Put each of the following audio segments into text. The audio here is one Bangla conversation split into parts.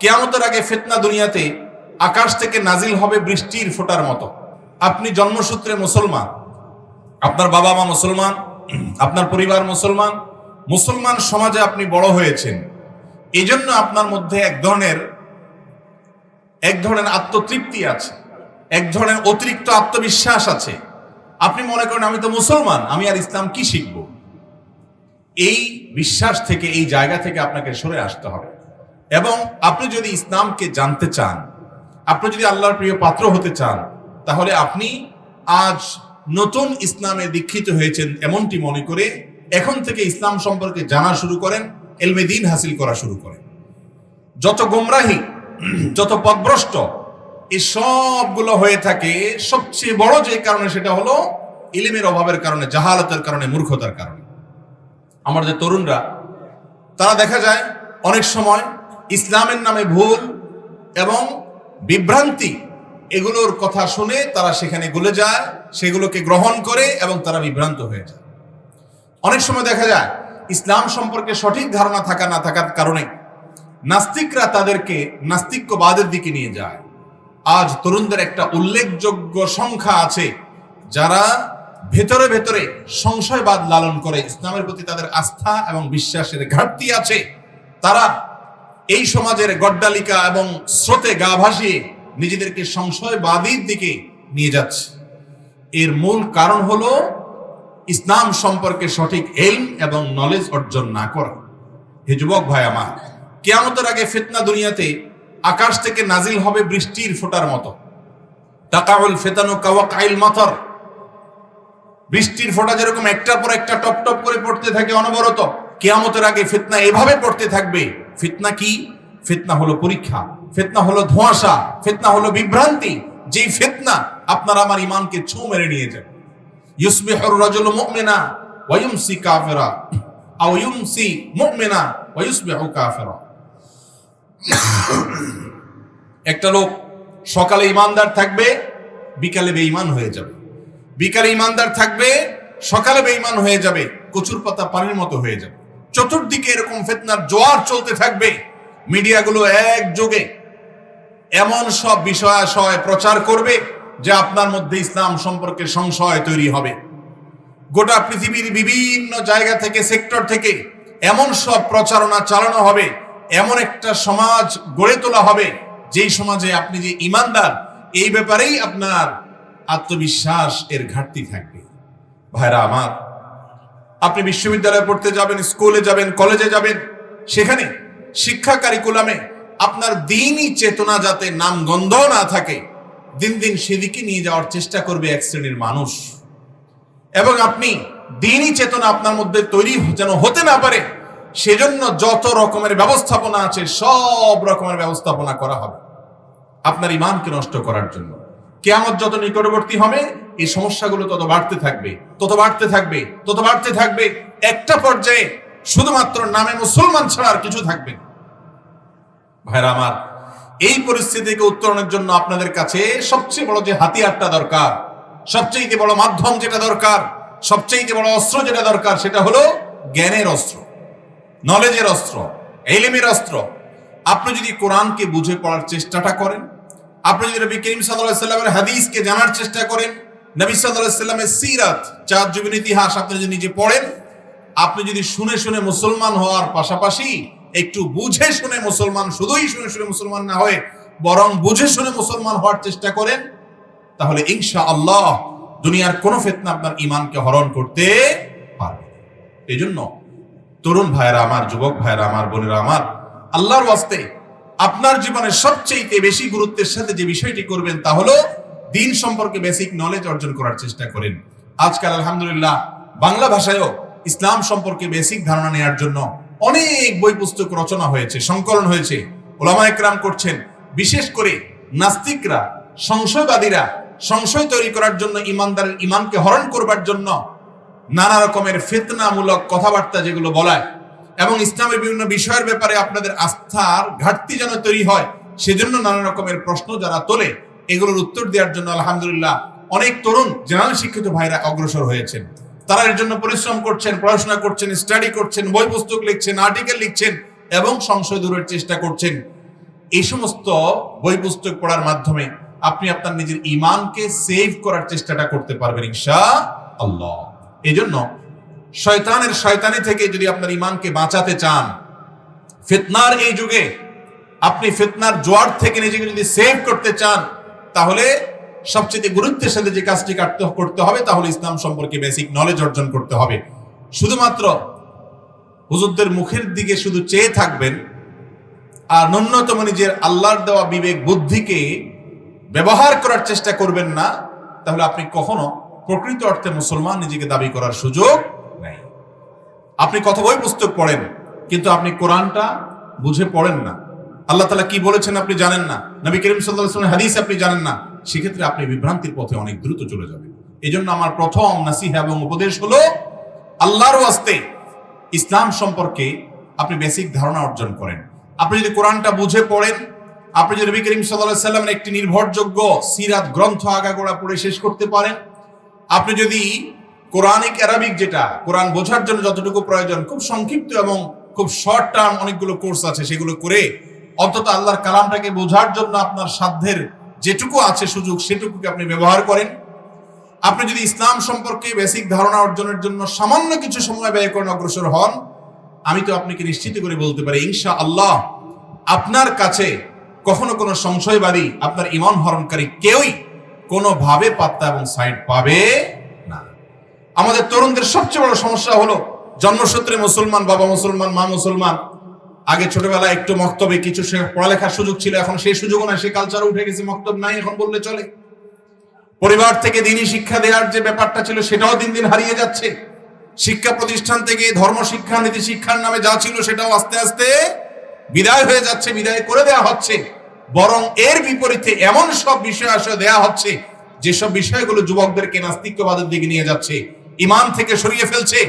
কেয়ামতের আগে ফিতনা দুনিয়াতে আকাশ থেকে নাজিল হবে বৃষ্টির ফোঁটার মতো। আপনি জন্মসূত্রে মুসলমান, আপনার বাবা মা মুসলমান, আপনার পরিবার মুসলমান মুসলমান সমাজে আপনি বড় হয়েছেন। এই জন্য আপনার মধ্যে এক ধরনের এক ধরনের আত্মতৃপ্তি আছে, এক ধরনের অতিরিক্ত আত্মবিশ্বাস আছে। আপনি মনে করেন, আমি তো মুসলমান, আমি আর ইসলাম কি শিখব? এই বিশ্বাস থেকে, এই জায়গা থেকে আপনাকে সরে আসতে হবে। এবং আপনি যদি ইসলামকে জানতে চান, আপনি যদি আল্লাহর প্রিয় পাত্র হতে চান, তাহলে আপনি আজ নতুন ইসলামে দীক্ষিত হয়েছেন এমনটি মনে করে এখন থেকে ইসলাম সম্পর্কে জানা শুরু করেন, এলমে দিন হাসিল করা শুরু করেন। যত গোমরাহি, যত পথভ্রষ্ট এই সবগুলো হয়ে থাকে, সবচেয়ে বড় যে কারণে সেটা হলো ইলিমের অভাবের কারণে, জাহালতের কারণে, মূর্খতার কারণে। আমার যে তরুণরা, তারা দেখা যায় অনেক সময় ইসলামের নামে ভুল এবং বিভ্রান্তি এগুলোর কথা শুনে তারা সেখানে গলে যায়, সেগুলোকে গ্রহণ করে এবং তারা বিভ্রান্ত হয়ে যায়। অনেক সময় দেখা যায়, ইসলাম সম্পর্কে সঠিক ধারণা থাকা না থাকার কারণে নাস্তিকরা তাদেরকে নাস্তিক্যবাদের দিকে নিয়ে যায়। আজ তরুণদের একটা উল্লেখযোগ্য সংখ্যা আছে যারা ভেতরে ভেতরে সংশয়বাদ লালন করে ইসলামের প্রতি তাদের আস্থা এবং বিশ্বাসের ঘাটতি আছে। তারা এই সমাজের গড্ডালিকা এবং স্রোতে গা ভাসিয়ে নিজেদেরকে সংশয়বাদীর দিকে নিয়ে যাচ্ছে। এর মূল কারণ হলো ইসলাম সম্পর্কে সঠিক এলম এবং নলেজ অর্জন না করা। হে যুবক ভাই আমার, কেয়ামতের আগে ফেতনা দুনিয়াতে আকাশ থেকে নাজিল হবে বৃষ্টির ফোঁটার মতো। তাকাউল ফেতানো কাওয়া কাইল মাথর বৃষ্টির ফোঁটা যেরকম একটার পর একটা টপ টপ করে পড়তে থাকে অনবরত, কেয়ামতের আগে ফেতনা এভাবে পড়তে থাকবে ফিতনা কি? ফিতনা হলো পরীক্ষা, ফিতনা হলো ধোঁয়াশা, ফিতনা হলো বিভ্রান্তি। যেই ফিতনা আপনার আমার ইমানকে ছোঁ মেরে নিয়ে যাবে ইউসবিহুর রাজুল মুমিনা ওয়া ইউমসি কাফিরা, আও ইউমসি মুমিনা ওয়া ইউসবিহু কাফিরা। একটা লোক সকালে ইমানদার থাকবে, বিকালে বেঈমান হয়ে যাবে। বিকালে ইমানদার থাকবে, সকালে বেঈমান হয়ে যাবে কচুর পাতা পানির মতো হয়ে যাবে। চতুর্দিকে এরকম ফেতনার জোয়ার চলতে থাকবে। মিডিয়াগুলো একযোগে এমন সব বিষয়াশয় প্রচার করবে যে আপনার মধ্যে ইসলাম সম্পর্কে সংশয় তৈরি হবে। গোটা পৃথিবীর বিভিন্ন জায়গা থেকে, সেক্টর থেকে এমন সব প্রচারণা চালানো হবে, এমন একটা সমাজ গড়ে তোলা হবে, যেই সমাজে আপনি যে ইমানদার, এই ব্যাপারেই আপনার আত্মবিশ্বাস এর ঘাটতি থাকবে। ভাইরা আমার আপনি বিশ্ববিদ্যালয়ে পড়তে যাবেন, স্কুলে যাবেন, কলেজে যাবেন, সেখানে শিক্ষা কারিকুলামে আপনার দিনই চেতনা যাতে নাম গন্ধ না থাকে, দিন দিন সেদিকে নিয়ে যাওয়ার চেষ্টা করবে এক শ্রেণির মানুষ। এবং আপনি দিনই চেতনা আপনার মধ্যে তৈরি যেন হতে না পারে, সেজন্য যত রকমের ব্যবস্থাপনা আছে, সব রকমের ব্যবস্থাপনা করা হবে আপনার ইমানকে নষ্ট করার জন্য। কেয়ামত যত নিকটবর্তী হবে এই সমস্যাগুলো তত বাড়তে থাকবে, তত বাড়তে থাকবে, তত বাড়তে থাকবে একটা পর্যায়ে শুধুমাত্র নামে মুসলমান ছাড়া আর কিছু থাকবে। ভাইরা আমার, এই পরিস্থিতিকে উত্তরণের জন্য আপনাদের কাছে সবচেয়ে বড় যে হাতিয়ারটা দরকার, সবচেয়ে বড় মাধ্যম যেটা দরকার, সবচেয়ে বড় অস্ত্র যেটা দরকার, সেটা হলো জ্ঞানের অস্ত্র নলেজের অস্ত্র, এলিমের অস্ত্র আপনি যদি কোরআনকে বুঝে পড়ার চেষ্টাটা করেন, আপনি যদি নবী করিম সাল্লাল্লাহু সাল্লামের হাদিসকে জানার চেষ্টা করেন নবী সাল্লামের সিরাত, চার যুগের ইতিহাস আপনি যদি নিজে পড়েন, আপনি যদি শুনে শুনে মুসলমান হওয়ার পাশাপাশি একটু বুঝে শুনে মুসলমান, শুধুই শুনে শুনে মুসলমান না হয়ে বরং বুঝে শুনে মুসলমান হওয়ার চেষ্টা করেন, তাহলে ইনশা আল্লাহ দুনিয়ার কোন ফেতনা আপনার ইমানকে হরণ করতে পারবে এই জন্য তরুণ ভাইয়েরা আমার, যুবক ভাইয়েরা আমার, বোনেরা আমার, আল্লাহর ওয়াস্তে আপনার জীবনের সবচেয়ে বেশি গুরুত্বের সাথে যে বিষয়টি করবেন তা হলো দিন সম্পর্কে বেসিক নলেজ অর্জন করার চেষ্টা করেন। আজকাল আলহামদুলিল্লাহ বাংলা ভাষায়ও ইসলাম সম্পর্কে বেসিক ধারণা নেওয়ার জন্য অনেক বই পুস্তক রচনা হয়েছে, সংকলন হয়েছে। ওলামা একরাম করছেন, বিশেষ করে নাস্তিকরা, সংশয়বাদীরা, সংশয় তৈরি করার জন্য ইমানদারের ইমানকে হরণ করবার জন্য নানা রকমের ফেতনামূলক কথাবার্তা যেগুলো বলায় এবং ইসলামের বিভিন্ন বিষয়ের ব্যাপারে আপনাদের আস্থার ঘাটতি যেন তৈরি হয়, সেজন্য নানা রকমের প্রশ্ন যারা তোলে এগুলোর উত্তর দেওয়ার জন্য আলহামদুলিল্লাহ অনেক তরুণ জেনারেল শিক্ষিত ভাইরা অগ্রসর হয়েছেন। তারা এর জন্য পরিশ্রম করছেন, পড়াশোনা করছেন স্টাডি করছেন, বই পুস্তক লিখছেন আর্টিকেল লিখছেন এবং সংশয় দূরের চেষ্টা করছেন। এই সমস্ত বই পুস্তক পড়ার মাধ্যমে আপনি আপনার নিজের ইমানকে সেভ করার চেষ্টাটা করতে পারবেন ইনশা আল্লাহ এই জন্য শয়তানের শয়তানি থেকে যদি আপনার ইমানকে বাঁচাতে চান, ফিতনার এই যুগে আপনি ফিতনার জোয়ার থেকে নিজেকে যদি সেভ করতে চান তাহলে সবচেয়ে গুরুত্বের সাথে যে কাজটি কাটতে করতে হবে, তাহলে ইসলাম সম্পর্কে বেসিক নলেজ অর্জন করতে হবে। শুধুমাত্র হুজুরদের মুখের দিকে শুধু চেয়ে থাকবেন, আর ন্যূনতম নিজের আল্লাহর দেওয়া বিবেক, বুদ্ধিকে ব্যবহার করার চেষ্টা করবেন না, তাহলে আপনি কখনো প্রকৃত অর্থে মুসলমান নিজেকে দাবি করার সুযোগ নেই। আপনি কত বই পুস্তক পড়েন, কিন্তু আপনি কোরআনটা বুঝে পড়েন না। আল্লাহ তালা কি বলেছেন আপনি জানেন না? নবী করিম সাল্লাহ হাদিস আপনি জানেন না। সেক্ষেত্রে আপনি বিভ্রান্তির পথে অনেক দ্রুত চলে যাবেন। এই জন্য আমার প্রথম নাসিহা এবং উপদেশ হলো, আল্লাহর ওয়াস্তে ইসলাম সম্পর্কে আপনি বেসিক ধারণা অর্জন করেন। আপনি যদি কোরআনটা বুঝে পড়েন, আপনি যদি নবী করিম সাল্লাহ সাল্লামের একটি নির্ভরযোগ্য সিরাত গ্রন্থ আগাগোড়া পড়ে শেষ করতে পারেন। আপনি যদি কোরআনিক অ্যারাবিক যেটা, কোরআন বোঝার জন্য যতটুকু প্রয়োজন, খুব সংক্ষিপ্ত এবং খুব শর্ট টার্ম অনেকগুলো কোর্স আছে, সেগুলো করে অন্তত আল্লাহর কালামটাকে বোঝার জন্য আপনার সাধ্যের যেটুকু আছে সুযোগ, সেটুকুকে আপনি ব্যবহার করেন। আপনি যদি ইসলাম সম্পর্কে বেসিক ধারণা অর্জনের জন্য সামান্য কিছু সময় ব্যয় করেন, অগ্রসর হন, আমি তো আপনাকে নিশ্চিত করে বলতে পারি ইনশা আল্লাহ আপনার কাছে কখনো কোনো সংশয়বাদী, আপনার ইমান হরণকারী কেউই কোনোভাবে পাত্তা এবং সাইড পাবে না। আমাদের তরুণদের সবচেয়ে বড় সমস্যা হলো, জন্মসূত্রে মুসলমান, বাবা মুসলমান, মা মুসলমান আগে ছোটবেলায় একটু মক্তবে কিছু সে পড়ালেখার সুযোগ ছিল, এখন সেই সুযোগও না সেই কালচার উঠে গেছে, মক্তব নাই, এখন বললে চলে। পরিবার থেকে দিনই শিক্ষা দেওয়ার যে ব্যাপারটা ছিল, সেটাও দিন দিন হারিয়ে যাচ্ছে। শিক্ষা প্রতিষ্ঠান থেকে ধর্ম, শিক্ষা, নীতি, শিক্ষার নামে যা ছিল, সেটাও আস্তে আস্তে বিদায় হয়ে যাচ্ছে, বিদায় করে দেওয়া হচ্ছে। বরং এর বিপরীতে এমন সব বিষয় আসলে দেয়া হচ্ছে, যেসব বিষয়গুলো যুবকদেরকে নাস্তিক্যবাদের দিকে নিয়ে যাচ্ছে। ইমান থেকে সরিয়ে ফেলছে।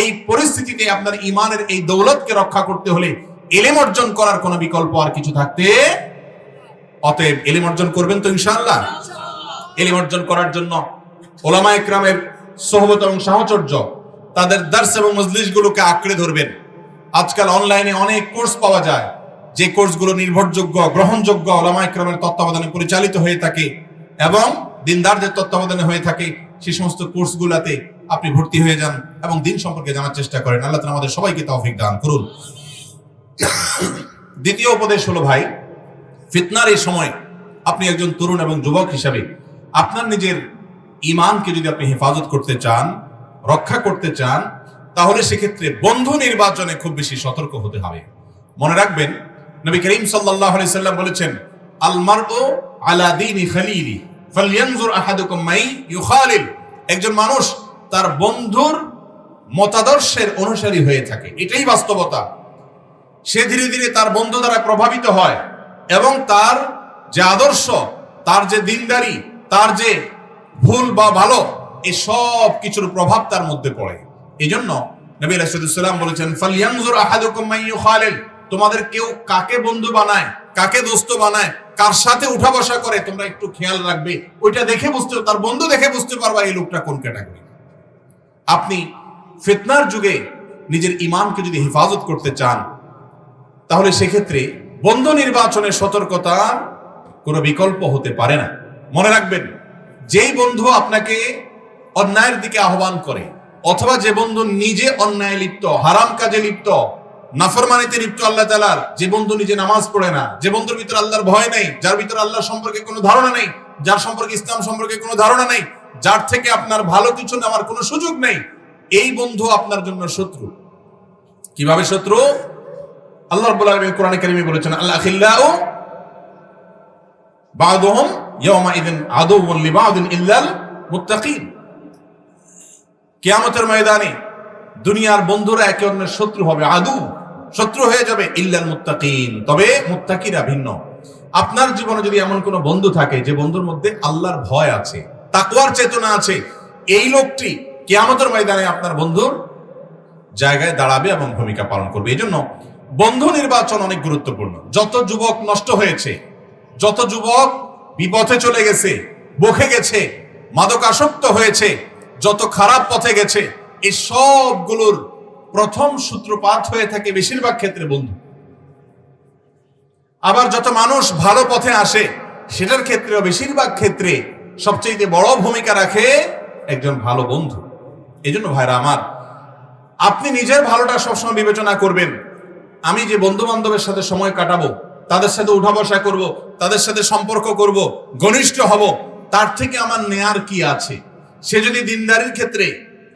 এই পরিস্থিতিতে আপনার ইমানের এই দৌলতকে রক্ষা করতে হলে এলেম অর্জন করার কোনো বিকল্প আর কিছু থাকতে অতএব এলেম অর্জন করবেন তো ইনশাআল্লাহ। এলিম অর্জন করার জন্য ওলামা একরামের সহবত এবং সাহচর্য তাদের দার্স এবং মজলিশগুলোকে আঁকড়ে ধরবেন। আজকাল অনলাইনে অনেক কোর্স পাওয়া যায়। যে কোর্সগুলো নির্ভরযোগ্য, গ্রহণযোগ্য ওলামা একরামের তত্ত্বাবধানে পরিচালিত হয়ে থাকে এবং দিনদারদের তত্ত্বাবধানে হয়ে থাকে সেই সমস্ত কোর্সগুলোতে আপনি ভর্তি হয়ে যান এবং দিন সম্পর্কে জানার চেষ্টা করেন। আল্লাহ আমাদের সবাইকে তৌফিক দান করুন। দ্বিতীয় উপদেশ হলো, ভাই, ফিতনার এই সময় আপনি একজন তরুণ এবং যুবক হিসাবে আপনার নিজের ইমানকে যদি আপনি হেফাজত করতে চান, রক্ষা করতে চান, তাহলে সেক্ষেত্রে বন্ধু নির্বাচনে খুব বেশি সতর্ক হতে হবে। মনে রাখবেন, নবী করিম আলাইহি সাল্লাম বলেছেন আল মারউ আলা দীনি খালিলি ফালয়ানজুর আহাদুকুম ইউখালিল। একজন মানুষ তার বন্ধুর মতাদর্শের অনুসারী হয়ে থাকে। এটাই বাস্তবতা। সে ধীরে ধীরে তার বন্ধু দ্বারা প্রভাবিত হয় এবং তার যে আদর্শ, তার যে দিনদারি, তার যে ভুল বা ভালো, এই সব কিছুর প্রভাব তার মধ্যে পড়ে। এই জন্য নবী রাসূলুল্লাহ বলেছেন ফালিয়ানজুর আহাদুকুম মান ইউখালিল। তোমাদের কেউ কাকে বন্ধু বানায়, কাকে দোস্ত বানায়, কার সাথে উঠা বসা করে তোমরা একটু খেয়াল রাখবে। ওইটা দেখে বুঝতে, তার বন্ধু দেখে বুঝতে পারবা এই লোকটা কোন ক্যাটাগরি। আপনি ফিতনার যুগে নিজের ইমানকে যদি হেফাজত করতে চান তাহলে সেক্ষেত্রে বন্ধু নির্বাচনের সতর্কতা কোনো বিকল্প হতে পারে না। মনে রাখবেন, যেই বন্ধু আপনাকে অন্যায়ের দিকে আহ্বান করে, অথবা যে বন্ধু নিজে অন্যায় লিপ্ত, হারাম কাজে লিপ্ত, নাফরমানিতে লিপ্ত আল্লাহ তালার যে বন্ধু নিজে নামাজ পড়ে না, যে বন্ধুর ভিতরে আল্লাহর ভয় নেই, যার ভিতরে আল্লাহ সম্পর্কে কোনো ধারণা নেই, যার সম্পর্কে ইসলাম সম্পর্কে কোনো ধারণা নেই, যার থেকে আপনার ভালো কিছু নেওয়ার কোনো সুযোগ নেই, এই বন্ধু আপনার জন্য শত্রু। কীভাবে শত্রু? আল্লাহ রাব্বুল আলামিন বলেছেন বাদুহুম আদুউন লিবাদিন ইল্লাল মুত্তাকিন। কিয়ামতের ময়দানে দুনিয়ার বন্ধুরা একে অন্যের শত্রু হবে, আদু, শত্রু হয়ে যাবে ইল্লাল মুত্তাকিন। তবে মুত্তাকিরা ভিন্ন। আপনার জীবনে যদি এমন কোনো বন্ধু থাকে যে বন্ধুর মধ্যে আল্লাহর ভয় আছে, তাকওয়ার চেতনা আছে, এই লোকটি কিয়ামতের ময়দানে আপনার বন্ধুর জায়গায় দাঁড়াবে এবং ভূমিকা পালন করবে। এই জন্য বন্ধু নির্বাচন অনেক গুরুত্বপূর্ণ। যত যুবক নষ্ট হয়েছে, যত যুবক বিপথে চলে গেছে, বকে গেছে, মাদকাসক্ত হয়েছে, যত খারাপ পথে গেছে এই সবগুলোর প্রথম সূত্রপাত হয়ে থাকে বেশিরভাগ ক্ষেত্রে বন্ধু। আবার যত মানুষ ভালো পথে আসে, সেটার ক্ষেত্রেও বেশিরভাগ ক্ষেত্রে সবচেয়ে বড় ভূমিকা রাখে একজন ভালো বন্ধু। এই জন্য ভাইরা আমার, আপনি নিজের ভালোটা সবসময় বিবেচনা করবেন। আমি যে বন্ধু বান্ধবের সাথে সময় কাটাবো, তাদের সাথে উঠা বসা করব, তাদের সাথে সম্পর্ক করব, ঘনিষ্ঠ হব, তার থেকে আমার নেয়ার কি আছে? সে যদি দিনদারির ক্ষেত্রে,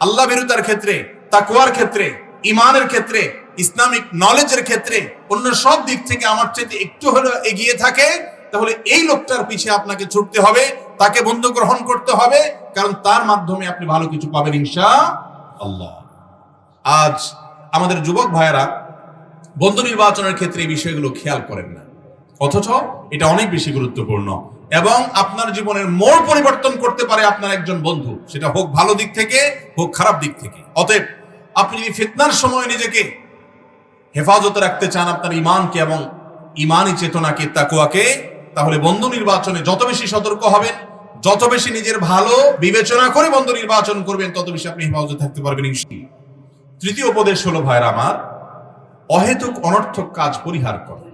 আল্লাহ বিরুতার ক্ষেত্রে তাকুয়ার ক্ষেত্রে ইমানের ক্ষেত্রে, ইসলামিক নলেজের ক্ষেত্রে, অন্য সব দিক থেকে আমার চেয়ে একটু হলেও এগিয়ে থাকে, তাহলে এই লোকটার পিছে আপনাকে ছুটতে হবে, তাকে বন্ধু গ্রহণ করতে হবে, কারণ তার মাধ্যমে আপনি ভালো কিছু পাবেন ইনশা আল্লাহ। আজ আমাদের যুবক ভাইয়েরা বন্ধু নির্বাচনের ক্ষেত্রে এই বিষয়গুলো খেয়াল করেন না। অথচ এটা অনেক বেশি গুরুত্বপূর্ণ এবং আপনার জীবনের মোড় পরিবর্তন করতে পারে আপনার একজন বন্ধু। সেটা হোক ভালো দিক থেকে, হোক খারাপ দিক থেকে। অতএব আপনি যদি ফিতনার সময় নিজেকে হেফাজতে রাখতে চান আপনার ইমানকে এবং ইমানি চেতনাকে তাকুয়াকে তাহলে বন্ধু নির্বাচনে যত বেশি সতর্ক হবেন, যত বেশি নিজের ভালো বিবেচনা করে বন্ধু নির্বাচন করবেন, তত বেশি আপনি হেফাজতে থাকতে পারবেন তৃতীয় উপদেশ হলো ভাইরা আমার অহেতুক অনর্থক কাজ পরিহার করা।